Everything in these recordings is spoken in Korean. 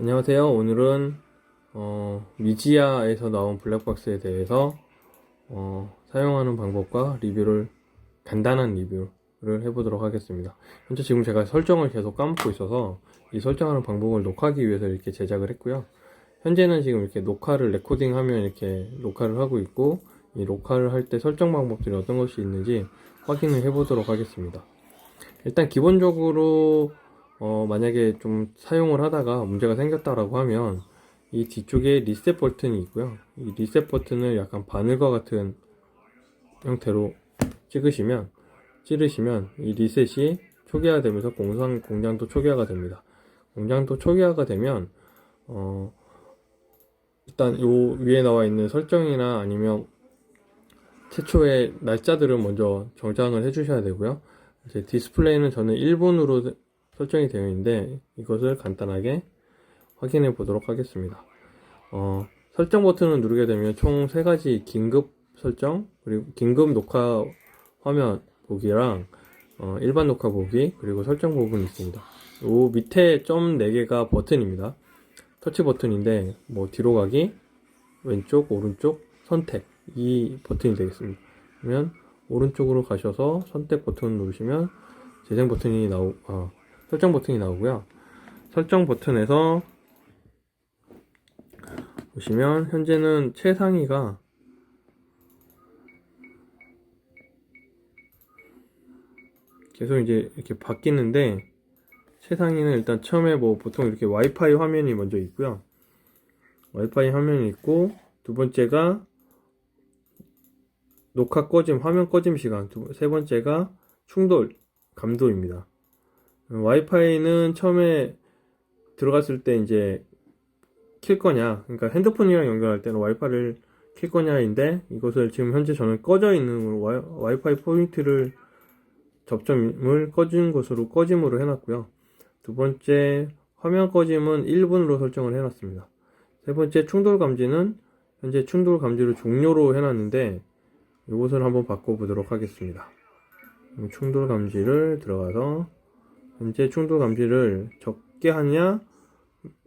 안녕하세요. 오늘은 어, 미지아에서 나온 블랙박스에 대해서 어, 사용하는 방법과 리뷰를 간단한 리뷰를 해보도록 하겠습니다. 현재 지금 제가 설정을 계속 까먹고 있어서 이 설정하는 방법을 녹화하기 위해서 이렇게 제작을 했고요. 현재는 지금 이렇게 녹화를 레코딩하면 이렇게 녹화를 하고 있고 이 녹화를 할 때 설정 방법들이 어떤 것이 있는지 확인을 해보도록 하겠습니다. 일단 기본적으로 어, 만약에 좀 사용을 하다가 문제가 생겼다라고 하면 이 뒤쪽에 리셋 버튼이 있고요. 이 리셋 버튼을 약간 바늘과 같은 형태로 찍으시면 찌르시면 이 리셋이 초기화되면서 공상 공장도 초기화가 됩니다. 공장도 초기화가 되면 어, 일단 요 위에 나와 있는 설정이나 아니면 최초의 날짜들은 먼저 저장을 해주셔야 되고요. 이제 디스플레이는 저는 1분으로 설정이 되어 있는데 이것을 간단하게 확인해 보도록 하겠습니다. 어, 설정 버튼을 누르게 되면 총 세 가지 긴급 설정 그리고 긴급 녹화 화면 보기랑 어, 일반 녹화 보기 그리고 설정 부분이 있습니다. 요 밑에 점 4개가 버튼입니다. 터치 버튼인데 뭐 뒤로 가기 왼쪽 오른쪽 선택 이 버튼이 되겠습니다. 그러면 오른쪽으로 가셔서 선택 버튼을 누르시면 재생 버튼이 나오 아, 설정 버튼이 나오고요. 설정 버튼에서 보시면 현재는 최상위가 계속 이제 이렇게 바뀌는데 최상위는 일단 처음에 뭐 보통 이렇게 와이파이 화면이 먼저 있고요. 와이파이 화면이 있고 두 번째가 녹화 꺼짐 화면 꺼짐 시간 두, 세 번째가 충돌 감도입니다. 와이파이는 처음에 들어갔을 때 이제 킬 거냐, 그러니까 핸드폰이랑 연결할 때는 와이파이를 킬 거냐인데 이것을 지금 현재 저는 꺼져 있는 와이, 와이파이 포인트를 접점을 꺼진 것으로 꺼짐으로 해놨고요. 두 번째 화면 꺼짐은 1분으로 설정을 해놨습니다. 세 번째 충돌 감지는 현재 충돌 감지를 종료로 해놨는데 이것을 한번 바꿔보도록 하겠습니다. 충돌 감지를 들어가서 현재 충돌 감지를 적게 하냐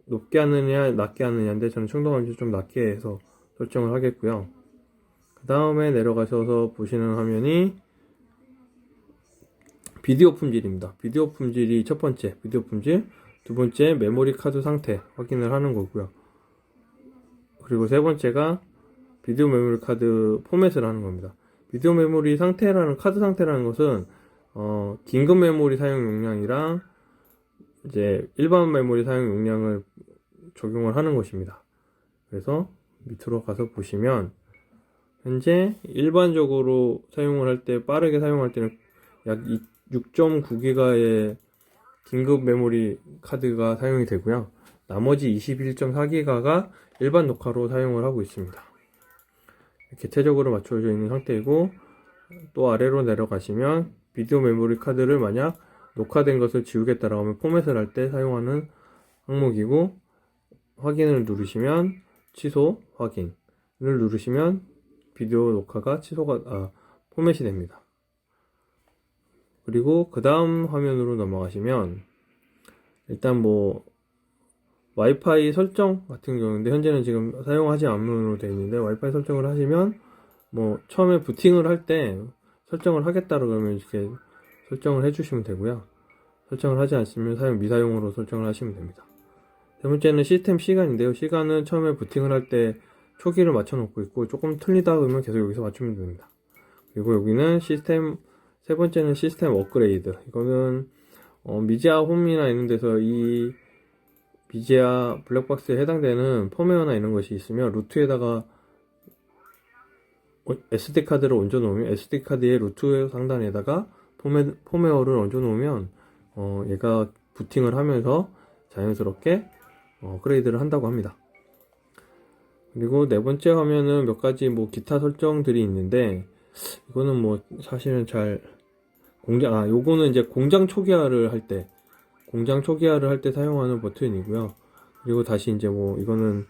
높게 하느냐 낮게 하느냐인데 저는 충돌 감지 좀 낮게 해서 설정을 하겠고요. 그 다음에 내려가셔서 보시는 화면이 비디오 품질입니다. 비디오 품질이 첫 번째 비디오 품질. 두 번째 메모리 카드 상태 확인을 하는 거고요. 그리고 세 번째가 비디오 메모리 카드 포맷을 하는 겁니다. 비디오 메모리 상태라는 카드 상태라는 것은 어, 긴급 메모리 사용 용량이랑 이제 일반 메모리 사용 용량을 적용을 하는 것입니다. 그래서 밑으로 가서 보시면 현재 일반적으로 사용을 할 때 빠르게 사용할 때는 약 6.9기가의 긴급 메모리 카드가 사용이 되고요. 나머지 21.4기가가 일반 녹화로 사용을 하고 있습니다. 최적으로 맞춰져 있는 상태이고 또 아래로 내려가시면 비디오 메모리 카드를 만약 녹화된 것을 지우겠다라고 하면 포맷을 할 때 사용하는 항목이고 확인을 누르시면 취소 확인을 누르시면 비디오 녹화가 취소가 아, 포맷이 됩니다. 그리고 그 다음 화면으로 넘어가시면 일단 뭐 와이파이 설정 같은 경우인데 현재는 지금 사용하지 않음으로 되어 있는데 와이파이 설정을 하시면 뭐 처음에 부팅을 할 때 설정을 하겠다 그러면 이렇게 설정을 해주시면 되고요. 설정을 하지 않으면 사용 미사용으로 설정을 하시면 됩니다. 세 번째는 시스템 시간인데요. 시간은 처음에 부팅을 할 때 초기를 맞춰 놓고 있고 조금 틀리다 그러면 계속 여기서 맞추면 됩니다. 그리고 여기는 시스템 세 번째는 시스템 업그레이드. 이거는 어, 미지아 홈이나 이런 데서 이 미지아 블랙박스에 해당되는 펌웨어나 이런 것이 있으면 루트에다가 SD 카드를 얹어 놓으면 SD 카드의 루트 상단에다가 포메, 포메어를 얹어 놓으면 어, 얘가 부팅을 하면서 자연스럽게 어, 업그레이드를 한다고 합니다. 그리고 네 번째 화면은 몇 가지 뭐 기타 설정들이 있는데 이거는 뭐 사실은 잘 공장 아 요거는 이제 공장 초기화를 할 때 공장 초기화를 할 때 사용하는 버튼이고요. 그리고 다시 이제 뭐 이거는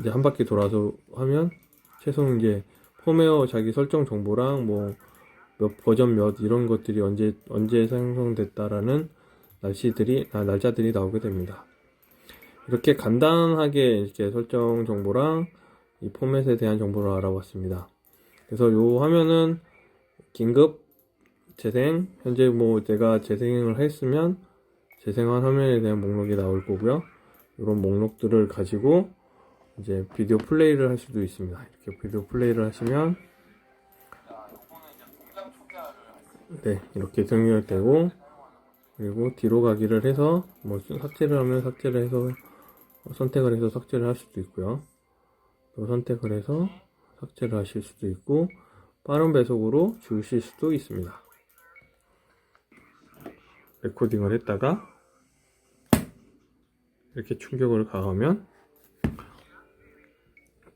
이제 한 바퀴 돌아서 하면 최소 이제 펌웨어 자기 설정 정보랑 뭐 몇 버전 몇 이런 것들이 언제 언제 생성됐다라는 날씨들이 아, 날짜들이 나오게 됩니다. 이렇게 간단하게 이렇게 설정 정보랑 이 포맷에 대한 정보를 알아봤습니다. 그래서 요 화면은 긴급 재생, 현재 뭐 내가 재생을 했으면 재생한 화면에 대한 목록이 나올 거고요. 이런 목록들을 가지고 이제 비디오 플레이를 할 수도 있습니다. 이렇게 비디오 플레이를 하시면 네 이렇게 등록되고 그리고 뒤로 가기를 해서 뭐 삭제를 하면 삭제를 해서 선택을 해서 삭제를 할 수도 있고요. 또 선택을 해서 삭제를 하실 수도 있고 빠른 배속으로 주실 수도 있습니다. 레코딩을 했다가 이렇게 충격을 가하면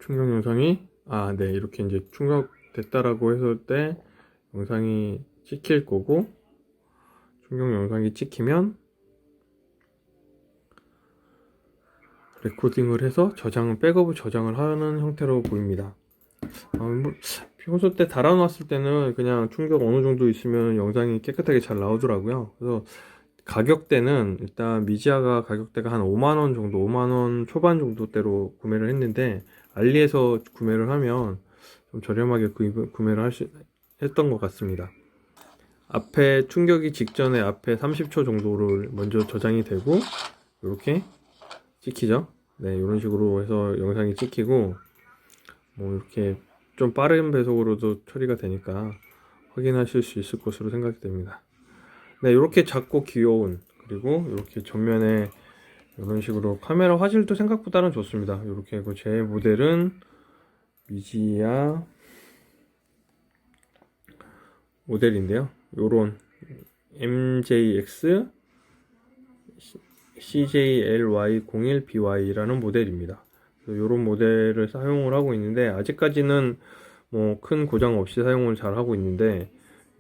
충격 영상이 아, 네, 이렇게 이제 충격됐다라고 했을 때 영상이 찍힐 거고 충격 영상이 찍히면 레코딩을 해서 저장을 백업을 저장을 하는 형태로 보입니다. 아, 뭐, 평소 때 달아놨을 때는 그냥 충격 어느 정도 있으면 영상이 깨끗하게 잘 나오더라고요. 그래서 가격대는 일단 미지아가 가격대가 한 5만원 정도, 5만원 초반 정도대로 구매를 했는데 알리에서 구매를 하면 좀 저렴하게 구매를 할 수, 했던 것 같습니다. 앞에 충격이 직전에 앞에 30초 정도를 먼저 저장이 되고 이렇게 찍히죠. 네, 이런 식으로 해서 영상이 찍히고 뭐 이렇게 좀 빠른 배속으로도 처리가 되니까 확인하실 수 있을 것으로 생각이 됩니다. 네, 이렇게 작고 귀여운 그리고 이렇게 전면에 이런 식으로 카메라 화질도 생각보다는 좋습니다. 이렇게 하고 제 모델은 미지아 모델인데요. 요런 MJX CJLY01BY라는 모델입니다. 이런 모델을 사용을 하고 있는데 아직까지는 뭐 큰 고장 없이 사용을 잘 하고 있는데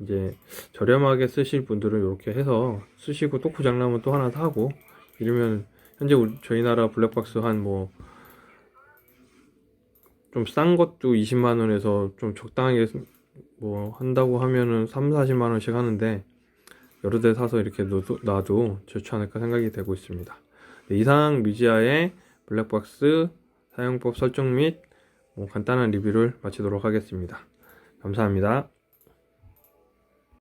이제 저렴하게 쓰실 분들은 이렇게 해서 쓰시고 또 고장 나면 또 하나 사고 이러면 현재 저희 나라 블랙박스 한 뭐 좀 싼 것도 20만 원에서 좀 적당하게 뭐 한다고 하면은 3, 40만 원씩 하는데 여러 대 사서 이렇게 놔도 좋지 않을까 생각이 되고 있습니다. 네, 이상 미지아의 블랙박스 사용법 설정 및 뭐 간단한 리뷰를 마치도록 하겠습니다. 감사합니다.